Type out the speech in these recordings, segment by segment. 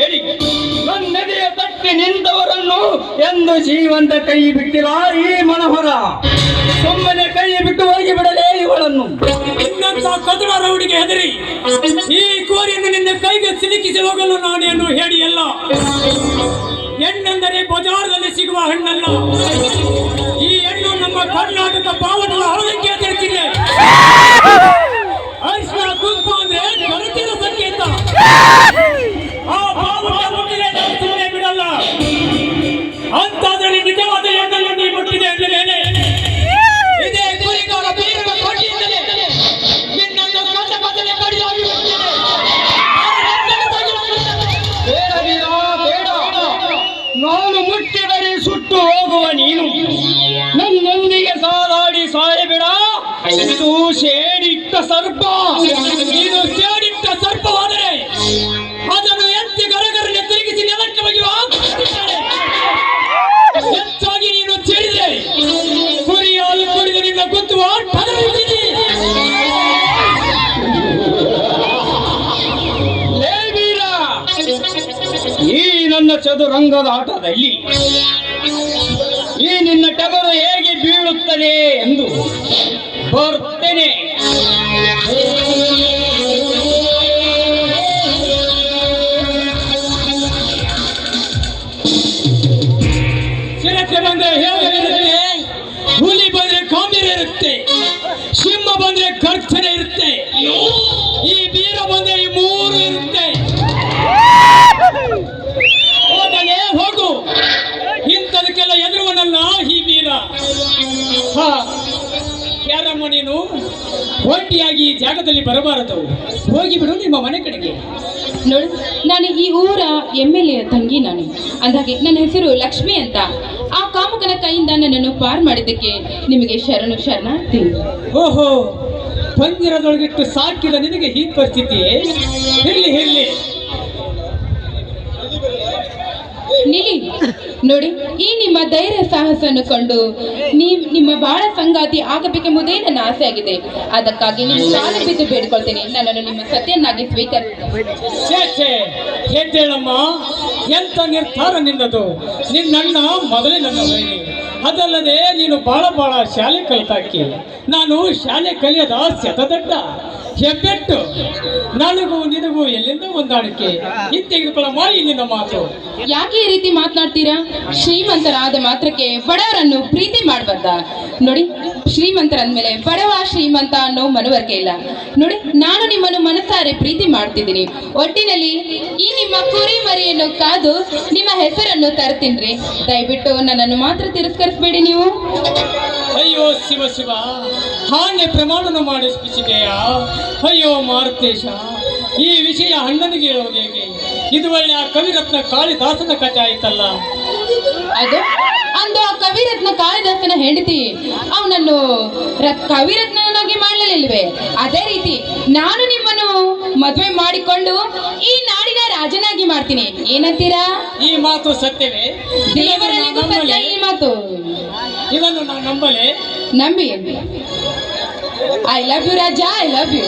ಹೇಳಿ ನನ್ನೆದೆಯ ತಟ್ಟಿ ನಿಂತವರನ್ನು ಎಂದು ಜೀವಂತ ಕೈ ಬಿಟ್ಟಿಲ್ಲ ಈ ಮನೋಹರ, ಸುಮ್ಮನೆ ಕೈ ಬಿಟ್ಟು ಹೋಗಿ ಬಿಡಲೇ ಇವುಗಳನ್ನು ಕದಡ ರೌಡಿಗೆ ಹೆದರಿ, ಈ ಕೋರಿಯನ್ನು ನಿನ್ನ ಕೈಗೆ ಸಿಲುಕಿಸಿ ಹೋಗಲು ನಾನೇನು ಹೇಳಿ ಅಲ್ಲ ಹೆಣ್ಣೆಂದರೆ ಬಜಾರದಲ್ಲಿ ಸಿಗುವ ಹಣ್ಣಲ್ಲ. ಈ ಹೆಣ್ಣು ನಮ್ಮ ಕರ್ನಾಟಕ ಪಾವನ ಸೇಡಿಟ್ಟ ಸರ್ಪ ನೀನು ಸೇಡಿಟ್ಟ ಸರ್ಪವಾದರೆ ಅದನ್ನು ಎತ್ತಿ ಗರಗರನೆ ತಿರುಗಿಸಿ ನೆಲಕ್ಕೆ ಒಗೆಯುವ. ಹೆಚ್ಚಾಗಿ ನೀನು ತಿಳಿದ್ರೆ ಕುರಿಯಾಲು ಕುಡಿದು ನಿನ್ನ ಗೊತ್ತು ಈ ನನ್ನ ಚದುರಂಗದ ಆಟದಲ್ಲಿ ಈ ನಿನ್ನ ಟಗರು ಹೇಗೆ ಬೀಳುತ್ತದೆ ಎಂದು ಬರ್ತೇನೆ ಇರುತ್ತೆ ಹುಲಿ ಬಂದ್ರೆ ಗಾಂಭೀರ್ಯ ಇರುತ್ತೆ ಸಿಂಹ ಬಂದ್ರೆ ಗರ್ಜನೆ ಇರುತ್ತೆ. ಈ ಬೀರ ಬಂದ್ರೆ ಈ ಮೂರು ಒಂಟಿಯಾಗಿ ಈ ಜಾಗದಲ್ಲಿ ಬರಬಾರದು. ಹೋಗಿ ಬಿಡು ನಿಮ್ಮ ಮನೆ ಕಡೆಗೆ. ನೋಡು ನಾನು ಈ ಊರ ಎಂ ಎಲ್ ಎ ತಂಗಿ ನಾನು. ಅಂದಾಗೆ ನನ್ನ ಹೆಸರು ಲಕ್ಷ್ಮಿ ಅಂತ. ಆ ಕಾಮುಕನ ಕೈಯಿಂದ ನನ್ನನ್ನು ಪಾರ್ ಮಾಡಿದ್ದಕ್ಕೆ ನಿಮಗೆ ಶರಣು ಶರಣಾರ್ಥಿ ಓಹೋ ಪಂಜರದೊಳಗಿಟ್ಟು ಸಾಕಿದ ನಿನಗೆ ಈ ಪರಿಸ್ಥಿತಿ? ಹೇಳಿ ಹೇಳಿ ನಿಲಿ ನೋಡಿ, ಈ ನಿಮ್ಮ ಧೈರ್ಯ ಸಾಹಸವನ್ನು ಕಂಡು ನೀವು ನಿಮ್ಮ ಬಾಳ ಸಂಗಾತಿ ಆಗಬೇಕೆಂಬುದೇ ನನ್ನ ಆಸೆ ಆಗಿದೆ ಅದಕ್ಕಾಗಿ ನಾನು ಶಾಲೆ ಬಿದ್ದು ಬೇಡ್ಕೊಳ್ತೇನೆ. ನನ್ನನ್ನು ನಿಮ್ಮ ಸತ್ಯನಾಗಿ ಸ್ವೀಕರಿಸಿ ಛೇ ಛೇ ಹೆದ್ದೇಳಮ್ಮ ಎಂತ ನಿರ್ಧಾರ ನಿನ್ನದು ನಿನ್ನಣ್ಣ ಮೊದಲೇ ನನ್ನ ಅದಲ್ಲದೆ ನೀನು ಬಹಳ ಬಹಳ ಶಾಲೆ ಕಲಿತಾಕಿ. ನಾನು ಶಾಲೆ ಕಲಿಯದ ಶತದಡ್ಡ. ಹೆಬ್ಬೆಟ್ಟು ನನಗೂ ನಿನಗೂ ಎಲ್ಲಿಂದ ಹೊಂದಾಣಿಕೆ. ಹಿಂತೆಗೆದುಕೊಳ್ಳಮ್ಮ ಇಲ್ಲಿನ ಮಾತು. ಯಾಕೆ ಈ ರೀತಿ ಮಾತನಾಡ್ತೀರಾ? ಶ್ರೀಮಂತರಾದ ಮಾತ್ರಕ್ಕೆ ಬಡವರನ್ನು ಪ್ರೀತಿ ಮಾಡಬಾರ್ದ? ನೋಡಿ, ಶ್ರೀಮಂತರಂದ್ಮೇಲೆ ಬಡವ, ಶ್ರೀಮಂತ ಅನ್ನೋ ಮನವರಿಕೆ ಇಲ್ಲ. ನೋಡಿ, ನಾನು ನಿಮ್ಮನ್ನು ಮನಸಾರೆ ಪ್ರೀತಿ ಮಾಡ್ತಿದ್ದೀನಿ. ಒಟ್ಟಿನಲ್ಲಿ ಈ ನಿಮ್ಮ ಕುರಿ ಮರಿಯನ್ನು ಕಾದು ನಿಮ್ಮ ಹೆಸರನ್ನು ತರ್ತೀನ್ರಿ ದಯವಿಟ್ಟು ನನ್ನನ್ನು ಮಾತ್ರ ತಿರಸ್ಕರಿಸಬೇಡಿ ನೀವು. ಅಯ್ಯೋ ಶಿವ ಶಿವ ಹಾಗೆ ಪ್ರಮಾಣನ ಮಾಡಿಸ್ಬಿಸಿದೆಯ ಅಯ್ಯೋ ಮಾರುತೇಶ ಈ ವಿಷಯ ಅಣ್ಣನಿಗೆ ಹೇಳೋದು ಹೇಗೆ? ಇದು ಒಳ್ಳೆ ಆ ಕವಿರತ್ನ ಕಾಳಿದಾಸನ ಕಥೆ ಆಯ್ತಲ್ಲ? ಅದು? ಅಂದು ಆ ಕವಿರತ್ನ ಕಾಳಿದಾಸನ ಹೆಂಡತಿ ಅವನನ್ನು ಕವಿರತ್ನನಾಗಿ ಮಾಡಲಿಲ್ವೇ ಅದೇ ರೀತಿ ನಾನು ನಿಮ್ಮನ್ನು ಮದುವೆ ಮಾಡಿಕೊಂಡು ಈ ನಾಡಿನ ರಾಜನಾಗಿ ಮಾಡ್ತೀನಿ. ಏನಂತೀರಾ? ಈ ಮಾತು ಸತ್ಯವೇ? ದೇವರ ಈ ಮಾತು. ಇದನ್ನು ನಾವು ನಂಬಲೆ ನಂಬಿ I love you Raja I love you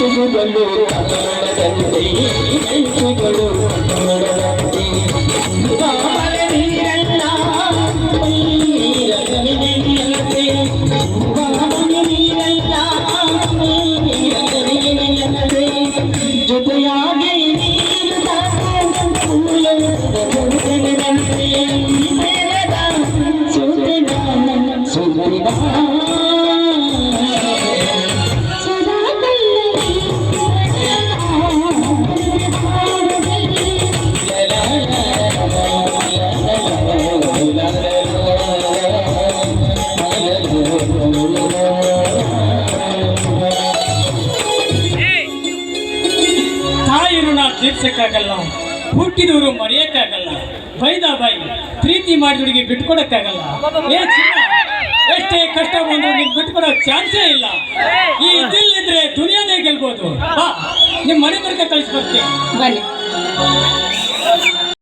ಮಿಂಚುಗಳು ಕನ್ನಡದಂತೆ ಮಿಂಚುಗಳು ಕನ್ನಡದಂತೆ ತಾಯಿ ನಾವು ತೀರ್ಸಕ್ಕಾಗಲ್ಲ ಹುಟ್ಟಿದವರು ಮರೆಯಕ್ಕಾಗಲ್ಲ. ಬೈದ ಬಾಯಿ, ಪ್ರೀತಿ ಮಾಡಿದವರಿಗೆ ಬಿಟ್ಕೊಡಕ್ಕಾಗಲ್ಲ. ಏ ಚಿನ್ನ, ಎಷ್ಟೇ ಕಷ್ಟ ಬಂದ್ರು ನಿಮ್ಗೆ ಬಿಟ್ಕೊಡೋ ಚಾನ್ಸೇ ಇಲ್ಲ. ಈ ದಿಲ್ಲಿದ್ರೆ ದುನಿಯಾನೇ ಗೆಲ್ಬೋದು. ನಿಮ್ಮ ಮನೆ ಬರ್ಕ ಕಳಿಸ್ಬರ್ತೀನಿ